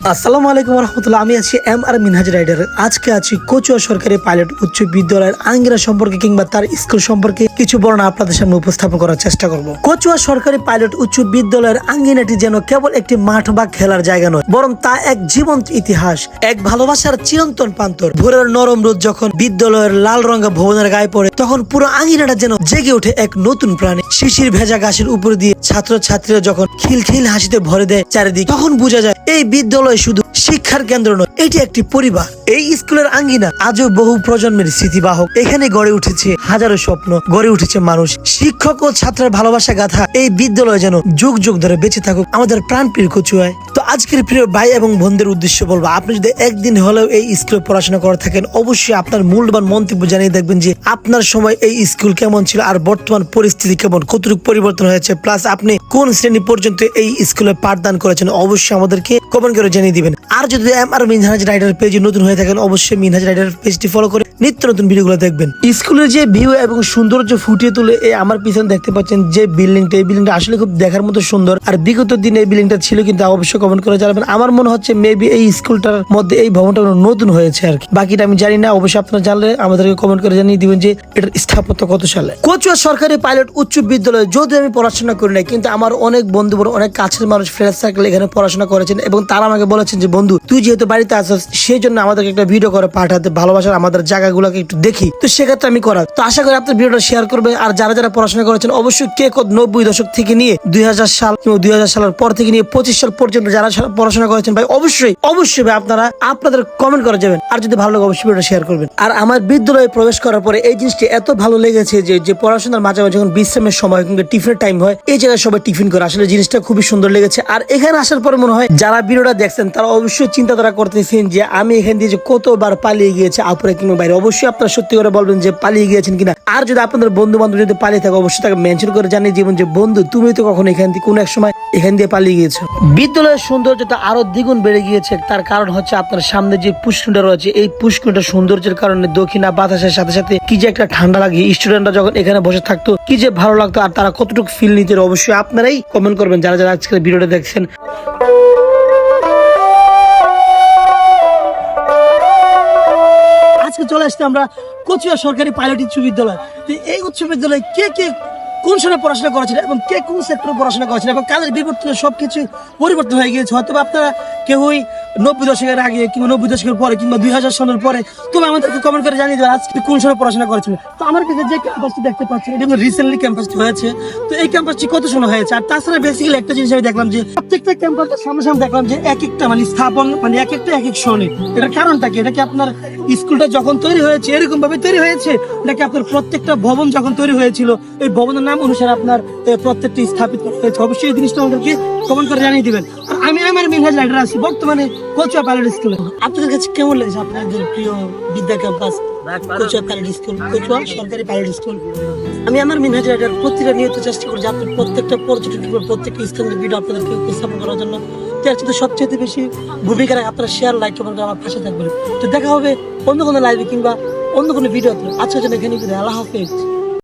আসসালামু আলাইকুম রহমতুল্লাহ আমি আছি এম আর মিনহাজ রাইডার। আজকে আছি কচুয়া সরকারি পাইলট উচ্চ বিদ্যালয়ের আঙ্গিনা সম্পর্কে কিংবা তার স্কুল সম্পর্কে কিছু বর্ণনা আপনাদের সামনে উপস্থাপন করার চেষ্টা করব। কচুয়া সরকারি পাইলট উচ্চ বিদ্যালয়ের আঙ্গিনাটি যেন কেবল একটি মাঠ বা খেলার জায়গা নয়, বরং তা এক জীবন্ত ইতিহাস, এক ভালোবাসার চিরন্তন প্রান্তর। ভোরের নরম রোদ যখন বিদ্যালয়ের লাল রঙা ভবনের গায়ে পড়ে, তখন পুরো আঙ্গিনাটা যেন জেগে ওঠে এক নতুন প্রাণী। শিশির ভেজা ঘাসের উপর দিয়ে ছাত্র ছাত্রীরা যখন খিলখিল হাসিতে ভরে দেয় চারিদিক, তখন বোঝা যায় এই বিদ্যালয় শুধু শিক্ষার কেন্দ্র নয়, এটি একটি পরিবার। এই স্কুলের আঙ্গিনা আজও বহু প্রজন্মের স্মৃতিবাহক। এখানে গড়ে উঠেছে হাজারো স্বপ্ন, গড়ে উঠেছে মানুষ। শিক্ষক ও ছাত্রের ভালোবাসা গাথা এই বিদ্যালয় যেন যুগ যুগ ধরে বেঁচে থাকুক। আমাদের প্রাণ প্রিয় কচুয়ায় আজকের প্রিয় ভাই এবং বোনদের উদ্দেশ্য বলব, আপনি যদি একদিন হলেও এই স্কুলে পড়াশোনা করে থাকেন, অবশ্যই আপনার মূল্যবান মন্তব্য জানিয়ে দেখবেন যে আপনার সময় এই স্কুল কেমন ছিল আর বর্তমান পরিস্থিতি কেমন, কতটুকু পরিবর্তন হয়েছে প্লাস আপনি কোন শ্রেণি পর্যন্ত এই স্কুলে পাঠদান করেছেন, অবশ্যই আমাদেরকে কমেন্ট করে জানিয়ে দিবেন। আর যদি এম আর মিনহাজ রাইডার পেজে নতুন হয়ে থাকেন, অবশ্যই মিনহাজ রাইডার পেজটি ফলো করে নিত্য নতুন ভিডিওগুলো দেখবেন। স্কুলের যে ভিউ এবং সৌন্দর্য ফুটিয়ে তুলে এই আমার পিছনে দেখতে পাচ্ছেন যে বিল্ডিংটা এই বিল্ডিংটা আসলে খুব দেখার মতো সুন্দর, আর বিগত দিনে এই বিল্ডিংটা ছিল কিন্তু অবশ্যই কমেন্ট করে জানাবেন। আমার মনে হচ্ছে মেবি এই স্কুলটার মধ্যে এই ভবনটা নতুন হয়েছে আর কি। বাকিটা আমি জানি না, অবশ্যই আপনারা জানলে আমাদেরকে কমেন্ট করে জানিয়ে দিবেন যে এটার স্থাপত্য কত সালে। কচুয়া সরকারি পাইলট উচ্চ বিদ্যালয়ে যদি আমি পড়াশোনা করি নাই, কিন্তু আমার অনেক বন্ধু বড়, অনেক কাছের মানুষ ফ্রেন্ড সার্কেল এখানে পড়াশোনা করেছেন এবং তারা আমাকে বলেছেন যে, বন্ধু, তুই যেহেতু বাড়িতে আসছিস সেই জন্য আমাদেরকে একটা ভিডিও করে, পাঠাতে, ভালোবাসার আমাদের জায়গাগুলোকে একটু দেখি। তো সেক্ষেত্রে আমি করা তো আশা করি আপনার ভিডিওটা শেয়ার করবে আর যারা যারা পড়াশোনা করেছেন, অবশ্যই কে কত নব্বই দশক থেকে নিয়ে দুই হাজার সাল কিংবা দুই সালের পর থেকে নিয়ে পঁচিশ সাল পর্যন্ত যারা সা- পড়াশোনা করেছেন ভাই, অবশ্যই অবশ্যই ভাই আপনারা আপনাদের কমেন্ট করে যাবেন। আর যদি ভালো লাগে, অবশ্যই ভিডিওটা শেয়ার করবেন। আর আমার বিদ্যালয়ে প্রবেশ করার পরে এই জিনিসটি এত ভালো লেগেছে যে যে পড়াশোনার মাঝে মাঝে যখন বিশ্রামের সময়, কিংবা টিফিনের টাইম হয়, এই জায়গায় সবাই টিফিন করে। আসলে জিনিসটা খুবই সুন্দর লেগেছে। আর এখানে আসার পর মনে হয় যারা ভিডিওটা দেখছেন, তারা অবশ্যই চিন্তাধারা করতেছেন যে, আমি এখান দিয়ে যে কতবার পালিয়ে গিয়েছে আপুরে কিংবা বাইরে। অবশ্যই আপনারা সত্যি করে বলবেন যে, পালিয়ে গিয়েছেন কিনা। আর যদি আপনাদের বন্ধু বান্ধব যদি পালিয়ে থাকে, অবশ্যই তাকে মেনশন করে জানিয়ে জীবন যে, বন্ধু, তুমি তো কখনো এখান থেকে কোনো এক সময় এখান দিয়ে পালিয়ে গিয়েছো। বিদ্যালয়ের সৌন্দর্যটা আরও দ্বিগুণ বেড়ে গিয়েছে। তার কারণ হচ্ছে আপনার সামনে যে পুষ্কুনটা রয়েছে, এই পুষ্কুনটা সৌন্দর্যের কারণে দক্ষিণা বাতাসের সাথে সাথে কি যে একটা ঠান্ডা লাগে। স্টুডেন্টরা যখন এখানে বসে থাকতো, কি যে ভালো লাগতো আর তারা কতটুকু ফিল নিতে অবশ্যই আপনারাই কমেন্ট করবেন। যারা যারা আজকের ভিডিওটা দেখছেন। আজকে চলে আসতে আমরা কচুয়া সরকারি পাইলট উচ্চ বিদ্যালয়। এই উচ্চ বিদ্যালয়ে কে কে কোন সময় পড়াশোনা করেছিলেন এবং কে কোন সেক্টরে পড়াশোনা করেছিলেন এবং কাজের বিবর্তনে সব কিছু পরিবর্তন হয়ে গিয়েছে। হয়তো আপনারা কেউই নব্বই দশকের আগে কিংবা নব্বই দশকের পরে কিংবা দুই হাজার সনের পরে তুমি আমাদেরকে কমেন্ট করে জানিয়ে দেবে আজকে কোন সময় পড়াশোনা করেছেন। তো আমার কাছে যে ক্যাম্পাসটি দেখতে পাচ্ছি এটা রিসেন্টলি ক্যাম্পাসটি হয়েছে। তো এই ক্যাম্পাসটি কত সময় হয়েছে? আর তাছাড়া বেসিক্যালি একটা জিনিস আমি দেখলাম যে, প্রত্যেকটা ক্যাম্পাসের সামনে সামনে দেখলাম যে এক একটা মানে স্থাপন মানে এক একটা এক এক সনে। এটার কারণটা কি? এটা কি আপনার স্কুলটা যখন তৈরি হয়েছে এরকম ভাবে তৈরি হয়েছে? নাকি আপনার প্রত্যেকটা ভবন যখন তৈরি হয়েছিল, এই ভবনের নাম অনুসারে আপনার প্রত্যেকটি স্থাপিত হয়েছে? অবশ্যই এই জিনিসটা আমাদেরকে কমেন্ট করে জানিয়ে দিবেন। আমি আমার মিনহাজ রাইডার আছি বর্তমানে কচুয়া প্যালেট স্কুলে। আপনাদের কাছে কেমন লেগেছে আপনাদের প্রিয় বিদ্যা campus? Kachua pilot school, Kachua সরকারি প্যালেট স্কুল? আমি আমার মিনহাজ রাইডার প্রতিটা নিয়ত চেষ্টা করি যে আপনার প্রত্যেকটা পর্যটন কিংবা প্রত্যেকটা স্থানের ভিডিও আপনাদেরকে উপস্থাপন করার জন্য। সাথে সবচেয়ে বেশি ভূমিকা রাখে আপনারা শেয়ার লাইক কমেন্ট করে আমার পাশে থাকবেন। তো দেখা হবে অন্য কোনো লাইভে কিংবা অন্য কোনো ভিডিওতে আজকের জন্য এখানে আল্লাহ হাফেজ।